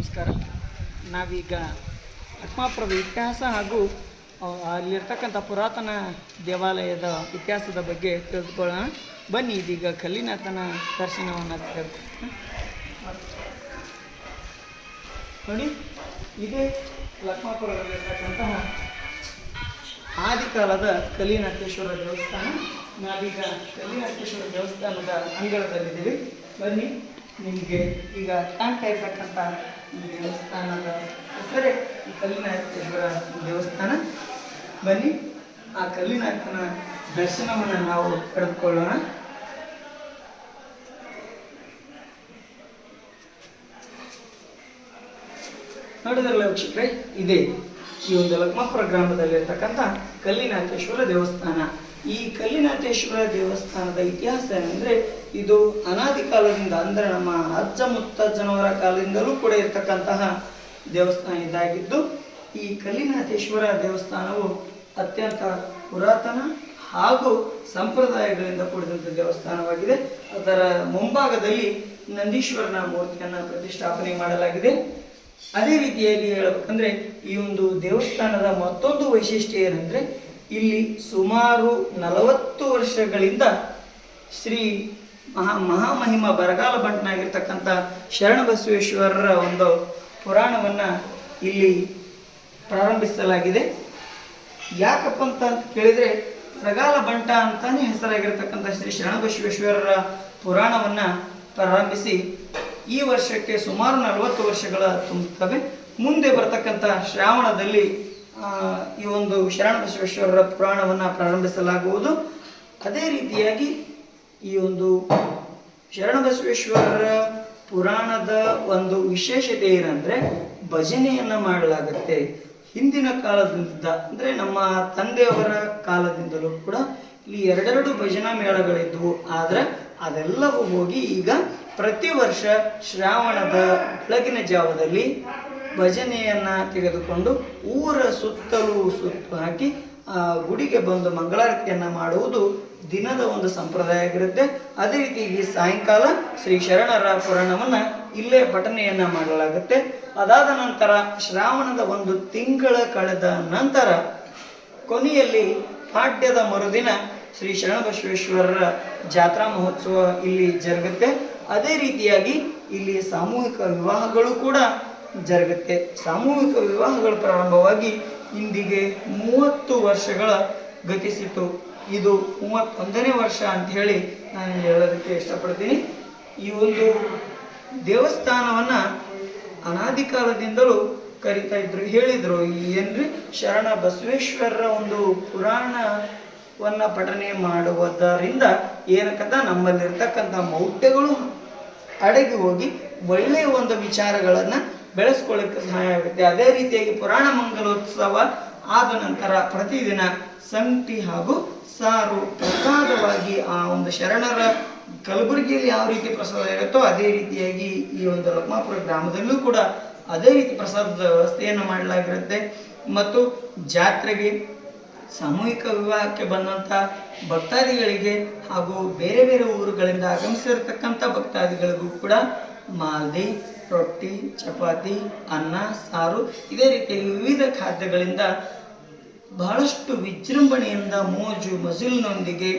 ನಮಸ್ಕಾರ. ನಾವೀಗ ಅಕ್ಮಾಪುರದ ಇತಿಹಾಸ ಹಾಗೂ ಅಲ್ಲಿರ್ತಕ್ಕಂಥ ಪುರಾತನ ದೇವಾಲಯದ ಇತಿಹಾಸದ ಬಗ್ಗೆ ತಿಳಿದುಕೊಳ್ಳೋಣ. ಬನ್ನಿ, ಇದೀಗ ಕಲ್ಲಿನಾಥನ ದರ್ಶನವನ್ನು ತೆಗೆದು ನೋಡಿ, ಇದೇ ಲಕ್ಷ್ಮಾಪುರದಲ್ಲಿರ್ತಕ್ಕಂತಹ ಆದಿಕಾಲದ ಕಲಿನಾಥೇಶ್ವರ ದೇವಸ್ಥಾನ. ನಾವೀಗ ಕಲಿನಾಥೇಶ್ವರ ದೇವಸ್ಥಾನದ ಅಂಗಳದಲ್ಲಿದ್ದೀವಿ. ಬನ್ನಿ, ನಿಮಗೆ ಈಗ ಕಾಣ್ತಾ ಇರ್ತಕ್ಕಂಥ ದೇವಸ್ಥಾನದ ಹೆಸರೇ ಈ ಕಲ್ಲಿನಾಥೇಶ್ವರ ದೇವಸ್ಥಾನ. ಬನ್ನಿ, ಆ ಕಲ್ಲಿನಾಥನ ದರ್ಶನವನ್ನು ನಾವು ಪಡೆದುಕೊಳ್ಳೋಣ ನೋಡಿದ್ರಲ್ಲ ವೀಕ್ಷಕರೇ, ಇದೆ ಈ ಒಂದು ಲಕ್ಮಾಪುರ ಗ್ರಾಮದಲ್ಲಿರ್ತಕ್ಕಂಥ ಕಲ್ಲಿನಾಥೇಶ್ವರ ದೇವಸ್ಥಾನ. ಈ ಕಲ್ಲಿನಾಥೇಶ್ವರ ದೇವಸ್ಥಾನದ ಇತಿಹಾಸ ಏನಂದ್ರೆ, ಇದು ಅನಾದಿ ಕಾಲದಿಂದ, ಅಂದ್ರೆ ನಮ್ಮ ಅಜ್ಜ ಮುತ್ತಜ್ಜನವರ ಕಾಲದಿಂದಲೂ ಕೂಡ ಇರತಕ್ಕಂತಹ ದೇವಸ್ಥಾನ ಇದಾಗಿದ್ದು, ಈ ಕಲ್ಲಿನಾಥೇಶ್ವರ ದೇವಸ್ಥಾನವು ಅತ್ಯಂತ ಪುರಾತನ ಹಾಗೂ ಸಂಪ್ರದಾಯಗಳಿಂದ ಕೂಡಿದಂಥ ದೇವಸ್ಥಾನವಾಗಿದೆ. ಅದರ ಮುಂಭಾಗದಲ್ಲಿ ನಂದೀಶ್ವರನ ಮೂರ್ತಿಯನ್ನು ಪ್ರತಿಷ್ಠಾಪನೆ ಮಾಡಲಾಗಿದೆ. ಅದೇ ರೀತಿಯಾಗಿ ಹೇಳಬೇಕಂದ್ರೆ, ಈ ಒಂದು ದೇವಸ್ಥಾನದ ಮತ್ತೊಂದು ವೈಶಿಷ್ಟ್ಯ ಏನಂದ್ರೆ ಇಲ್ಲಿ ಸುಮಾರು ನಲವತ್ತು ವರ್ಷಗಳಿಂದ ಶ್ರೀ ಮಹಾ ಮಹಾಮಹಿಮ ಬರಗಾಲ ಬಂಟನಾಗಿರ್ತಕ್ಕಂಥ ಶರಣಬಸವೇಶ್ವರರ ಒಂದು ಪುರಾಣವನ್ನು ಇಲ್ಲಿ ಪ್ರಾರಂಭಿಸಲಾಗಿದೆ. ಯಾಕಪ್ಪ ಅಂತ ಕೇಳಿದರೆ ಬರಗಾಲ ಬಂಟ ಅಂತಾನೆ ಹೆಸರಾಗಿರ್ತಕ್ಕಂಥ ಶ್ರೀ ಶರಣಬಸವೇಶ್ವರರ ಪುರಾಣವನ್ನು ಪ್ರಾರಂಭಿಸಿ ಈ ವರ್ಷಕ್ಕೆ ಸುಮಾರು ನಲವತ್ತು ವರ್ಷಗಳ ತುಂಬುತ್ತವೆ ಮುಂದೆ ಬರತಕ್ಕಂಥ ಶ್ರಾವಣದಲ್ಲಿ ಈ ಒಂದು ಶರಣ ಬಸವೇಶ್ವರರ ಪುರಾಣವನ್ನು ಪ್ರಾರಂಭಿಸಲಾಗುವುದು. ಅದೇ ರೀತಿಯಾಗಿ ಈ ಒಂದು ಶರಣ ಬಸವೇಶ್ವರರ ಪುರಾಣದ ಒಂದು ವಿಶೇಷತೆ ಏನಂದ್ರೆ ಭಜನೆಯನ್ನ ಮಾಡಲಾಗುತ್ತೆ. ಹಿಂದಿನ ಕಾಲದಿಂದ, ಅಂದ್ರೆ ನಮ್ಮ ತಂದೆಯವರ ಕಾಲದಿಂದಲೂ ಕೂಡ ಇಲ್ಲಿ ಎರಡೆರಡು ಭಜನಾ ಮೇಳಗಳಿದ್ವು. ಆದರೆ ಅದೆಲ್ಲವೂ ಹೋಗಿ ಈಗ ಪ್ರತಿ ವರ್ಷ ಶ್ರಾವಣದ ಬೆಳಗಿನ ಜಾವದಲ್ಲಿ ಭಜನೆಯನ್ನ ತೆಗೆದುಕೊಂಡು ಊರ ಸುತ್ತಲೂ ಸುತ್ತು ಹಾಕಿ ಗುಡಿಗೆ ಬಂದು ಮಂಗಳಾರತಿಯನ್ನು ಮಾಡುವುದು ದಿನದ ಒಂದು ಸಂಪ್ರದಾಯ ಆಗಿರುತ್ತೆ. ಅದೇ ರೀತಿ ಈ ಸಾಯಂಕಾಲ ಶ್ರೀ ಶರಣರ ಪುರಾಣವನ್ನು ಇಲ್ಲೇ ಪಠನೆಯನ್ನ ಮಾಡಲಾಗುತ್ತೆ. ಅದಾದ ನಂತರ ಶ್ರಾವಣದ ಒಂದು ತಿಂಗಳ ಕಳೆದ ನಂತರ ಕೊನೆಯಲ್ಲಿ ಪಾಡ್ಯದ ಮರುದಿನ ಶ್ರೀ ಶರಣಬಸವೇಶ್ವರರ ಜಾತ್ರಾ ಮಹೋತ್ಸವ ಇಲ್ಲಿ ಜರುಗುತ್ತೆ. ಅದೇ ರೀತಿಯಾಗಿ ಇಲ್ಲಿ ಸಾಮೂಹಿಕ ವಿವಾಹಗಳು ಕೂಡ ಜರುಗುತ್ತೆ. ಸಾಮೂಹಿಕ ವಿವಾಹಗಳು ಪ್ರಾರಂಭವಾಗಿ ಇಂದಿಗೆ ಮೂವತ್ತು ವರ್ಷಗಳ ಗತಿಸಿತು. ಇದು ಮೂವತ್ತೊಂದನೇ ವರ್ಷ ಅಂತ ಹೇಳಿ ನಾನು ಹೇಳೋದಕ್ಕೆ ಇಷ್ಟಪಡ್ತೀನಿ. ಈ ಒಂದು ದೇವಸ್ಥಾನವನ್ನ ಅನಾದಿ ಕಾಲದಿಂದಲೂ ಕರಿತಾ ಇದ್ರು ಹೇಳಿದ್ರು. ಏನ್ರಿ? ಶರಣ ಬಸವೇಶ್ವರರ ಒಂದು ಪುರಾಣವನ್ನ ಪಠನೆ ಮಾಡುವುದರಿಂದ ಏನಕ್ಕಂತ ನಮ್ಮಲ್ಲಿರ್ತಕ್ಕಂಥ ಮೌಢ್ಯಗಳು ಅಡಗಿ ಹೋಗಿ ಒಳ್ಳೆಯ ಒಂದು ವಿಚಾರಗಳನ್ನ ಬೆಳೆಸ್ಕೊಳ್ಳಿಕ್ಕೆ ಸಹಾಯ ಆಗುತ್ತೆ. ಅದೇ ರೀತಿಯಾಗಿ ಪುರಾಣ ಮಂಗಲೋತ್ಸವ ಆದ ನಂತರ ಪ್ರತಿದಿನ ಸಂಟಿ ಹಾಗೂ ಸಾರು ಪ್ರಸಾದವಾಗಿ ಆ ಒಂದು ಶರಣರ ಕಲಬುರಗಿಯಲ್ಲಿ ಯಾವ ರೀತಿ ಪ್ರಸಾದ ಇರುತ್ತೋ ಅದೇ ರೀತಿಯಾಗಿ ಈ ಒಂದು ಲಕ್ಮಾಪುರ ಗ್ರಾಮದಲ್ಲೂ ಕೂಡ ಅದೇ ರೀತಿ ಪ್ರಸಾದದ ವ್ಯವಸ್ಥೆಯನ್ನು ಮಾಡಲಾಗಿರುತ್ತೆ. ಮತ್ತು ಜಾತ್ರೆಗೆ ಸಾಮೂಹಿಕ ವಿವಾಹಕ್ಕೆ ಬಂದಂಥ ಭಕ್ತಾದಿಗಳಿಗೆ ಹಾಗೂ ಬೇರೆ ಬೇರೆ ಊರುಗಳಿಂದ ಆಗಮಿಸಿರ್ತಕ್ಕಂಥ ಭಕ್ತಾದಿಗಳಿಗೂ ಕೂಡ ಮಾಲ್ದಿ ರೊಟ್ಟಿ, ಚಪಾತಿ, ಅನ್ನ, ಸಾರು, ಇದೇ ರೀತಿ ವಿವಿಧ ಖಾದ್ಯಗಳಿಂದ ಬಹಳಷ್ಟು ವಿಜೃಂಭಣೆಯಿಂದ ಮೋಜು ಮಜುಲ್ನೊಂದಿಗೆ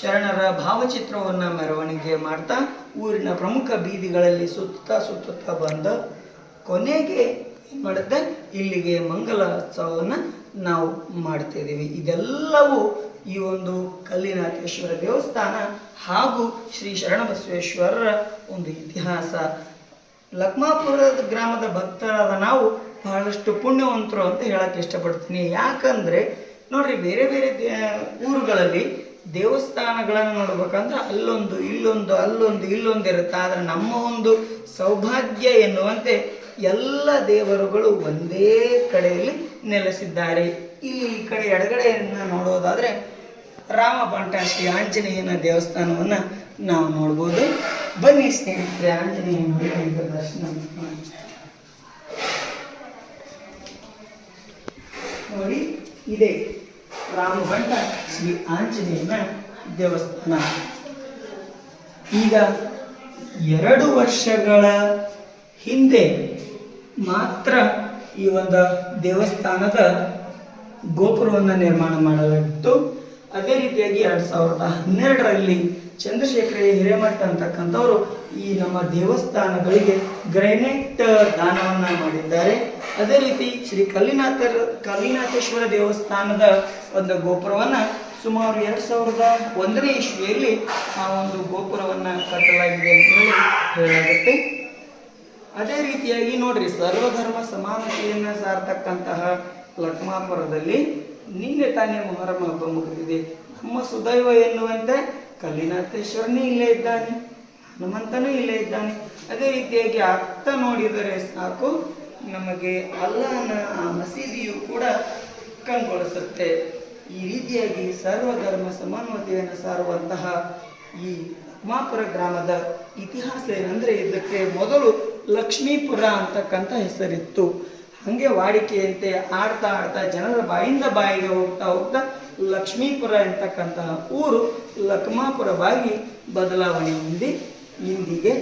ಶರಣರ ಭಾವಚಿತ್ರವನ್ನು ಮೆರವಣಿಗೆ ಮಾಡ್ತಾ ಊರಿನ ಪ್ರಮುಖ ಬೀದಿಗಳಲ್ಲಿ ಸುತ್ತಾ ಸುತ್ತುತ್ತಾ ಬಂದ ಕೊನೆಗೆ ಏನು ಮಾಡುತ್ತೆ ಇಲ್ಲಿಗೆ ಮಂಗಲೋತ್ಸವವನ್ನು ನಾವು ಮಾಡ್ತಾ ಇದ್ದೀವಿ. ಇದೆಲ್ಲವೂ ಈ ಒಂದು ಕಲ್ಲಿನಾಥೇಶ್ವರ ದೇವಸ್ಥಾನ ಹಾಗೂ ಶ್ರೀ ಶರಣಬಸವೇಶ್ವರರ ಒಂದು ಇತಿಹಾಸ. ಲಕ್ಮಾಪುರದ ಗ್ರಾಮದ ಭಕ್ತರಾದ ನಾವು ಬಹಳಷ್ಟು ಪುಣ್ಯವಂತರು ಅಂತ ಹೇಳಕ್ಕೆ ಇಷ್ಟಪಡ್ತೀನಿ. ಯಾಕಂದ್ರೆ ನೋಡ್ರಿ, ಬೇರೆ ಬೇರೆ ಊರುಗಳಲ್ಲಿ ದೇವಸ್ಥಾನಗಳನ್ನು ನೋಡ್ಬೇಕಂದ್ರೆ ಅಲ್ಲೊಂದು, ಇಲ್ಲೊಂದು ಅಲ್ಲೊಂದು, ಇಲ್ಲೊಂದು ಇರುತ್ತೆ. ಆದರೆ ನಮ್ಮ ಒಂದು ಸೌಭಾಗ್ಯ ಎನ್ನುವಂತೆ ಎಲ್ಲ ದೇವರುಗಳು ಒಂದೇ ಕಡೆಯಲ್ಲಿ ನೆಲೆಸಿದ್ದಾರೆ. ಇಲ್ಲಿ ಈ ಕಡೆ ಎಡಗಡೆಯನ್ನು ನೋಡೋದಾದ್ರೆ ರಾಮ ಪಂಟಾಶ್ರೀ ಆಂಜನೇಯನ ದೇವಸ್ಥಾನವನ್ನು ನಾವು ನೋಡ್ಬೋದು. ಬನ್ನಿ ಸ್ನೇಹಿತರೆ ಆಂಜನೇಯನ ದರ್ಶನ ನೋಡಿ, ಇದೆ. ರಾಮಭಟ್ಟ ಶ್ರೀ ಆಂಜನೇಯನ ದೇವಸ್ಥಾನ. ಈಗ ಎರಡು ವರ್ಷಗಳ ಹಿಂದೆ ಮಾತ್ರ ಈ ಒಂದು ದೇವಸ್ಥಾನದ ಗೋಪುರವನ್ನು ನಿರ್ಮಾಣ ಮಾಡಲಾಗಿತ್ತು. ಅದೇ ರೀತಿಯಾಗಿ ಎರಡು ಸಾವಿರದ ಹನ್ನೆರಡರಲ್ಲಿ ಚಂದ್ರಶೇಖರ ಹಿರೇಮಠ ಅಂತಕ್ಕಂಥವರು ಈ ನಮ್ಮ ದೇವಸ್ಥಾನಗಳಿಗೆ ಗ್ರೈನೇಟ್ ದಾನವನ್ನ ಮಾಡಿದ್ದಾರೆ. ಅದೇ ರೀತಿ ಶ್ರೀ ಕಲ್ಲಿನಾಥ ಕಲ್ಲಿನಾಥೇಶ್ವರ ದೇವಸ್ಥಾನದ ಒಂದು ಗೋಪುರವನ್ನ ಸುಮಾರು ಎರಡು ಸಾವಿರದ ಒಂದನೇ ಇಸ್ವಿಯಲ್ಲಿ ಆ ಒಂದು ಗೋಪುರವನ್ನ ಕಟ್ಟಲಾಗಿದೆ ಅಂತ ಹೇಳಿ ಹೇಳಲಾಗುತ್ತೆ. ಅದೇ ರೀತಿಯಾಗಿ ನೋಡ್ರಿ ಸರ್ವಧರ್ಮ ಸಮಾನತೆಯನ್ನು ಸಾರ್ತಕ್ಕಂತಹ ಲಕ್ಮಾಪುರದಲ್ಲಿ ನಿನ್ನೆ ತಾನೇ ಮೊಹರಂ ಹಬ್ಬ ಮುಗಿದಿದೆ ನಮ್ಮ ಸುದೈವ ಎನ್ನುವಂತೆ ಕಲ್ಲಿನಾಥೇಶ್ವರನೇ ಇಲ್ಲೇ ಇದ್ದಾನೆ. ಹನುಮಂತನೂ ಇಲ್ಲೇ ಇದ್ದಾನೆ. ಅದೇ ರೀತಿಯಾಗಿ ಅರ್ಥ ನೋಡಿದರೆ ಸಾಕು, ನಮಗೆ ಅಲ್ಲನ ಆ ಮಸೀದಿಯು ಕೂಡ ಕಂಗೊಳಿಸುತ್ತೆ. ಈ ರೀತಿಯಾಗಿ ಸರ್ವ ಧರ್ಮ ಸಮಾನತೆಯನ್ನು ಸಾರುವಂತಹ ಈ ಉಮಾಪುರ ಗ್ರಾಮದ ಇತಿಹಾಸ ಏನಂದ್ರೆ ಇದಕ್ಕೆ ಮೊದಲು ಲಕ್ಷ್ಮೀಪುರ ಅಂತಕ್ಕಂಥ ಹೆಸರಿತ್ತು. ಹಾಗೆ ವಾಡಿಕೆಯಂತೆ ಆಡ್ತಾ ಆಡ್ತಾ ಜನರ ಬಾಯಿಂದ ಬಾಯಿಗೆ ಹೋಗ್ತಾ ಹೋಗ್ತಾ ಲಕ್ಷ್ಮೀಪುರ ಎಂತಕ್ಕಂತಹ ಊರು ಲಕ್ಮಾಪುರವಾಗಿ ಬದಲಾವಣೆ ಹೊಂದಿ ಇಂದಿಗೆ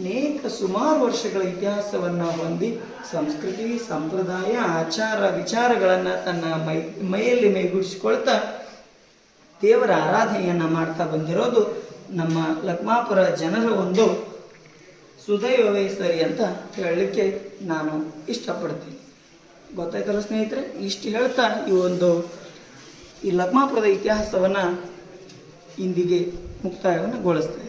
ಅನೇಕ ಸುಮಾರು ವರ್ಷಗಳ ಇತಿಹಾಸವನ್ನು ಹೊಂದಿ ಸಂಸ್ಕೃತಿ, ಸಂಪ್ರದಾಯ, ಆಚಾರ ವಿಚಾರಗಳನ್ನು ತನ್ನ ಮೈ, ಮೈಯಲ್ಲಿ ಮೈಗೂಡಿಸಿಕೊಳ್ತಾ ದೇವರ ಆರಾಧನೆಯನ್ನು ಮಾಡ್ತಾ ಬಂದಿರೋದು ನಮ್ಮ ಲಕ್ಮಾಪುರ ಜನರ ಒಂದು ಸುದೈವ ವಯಸ್ಸರಿ ಅಂತ ಹೇಳಲಿಕ್ಕೆ ನಾನು ಇಷ್ಟಪಡ್ತೀನಿ. ಗೊತ್ತಾಯ್ತಲ್ಲ ಸ್ನೇಹಿತರೆ? ಇಷ್ಟು ಹೇಳ್ತಾ ಈ ಒಂದು ಈ ಲಕ್ಮಾಪುರದ ಇತಿಹಾಸವನ್ನು ಇಂದಿಗೆ ಮುಕ್ತಾಯವನ್ನು ಗೊಳಿಸ್ತೇನೆ.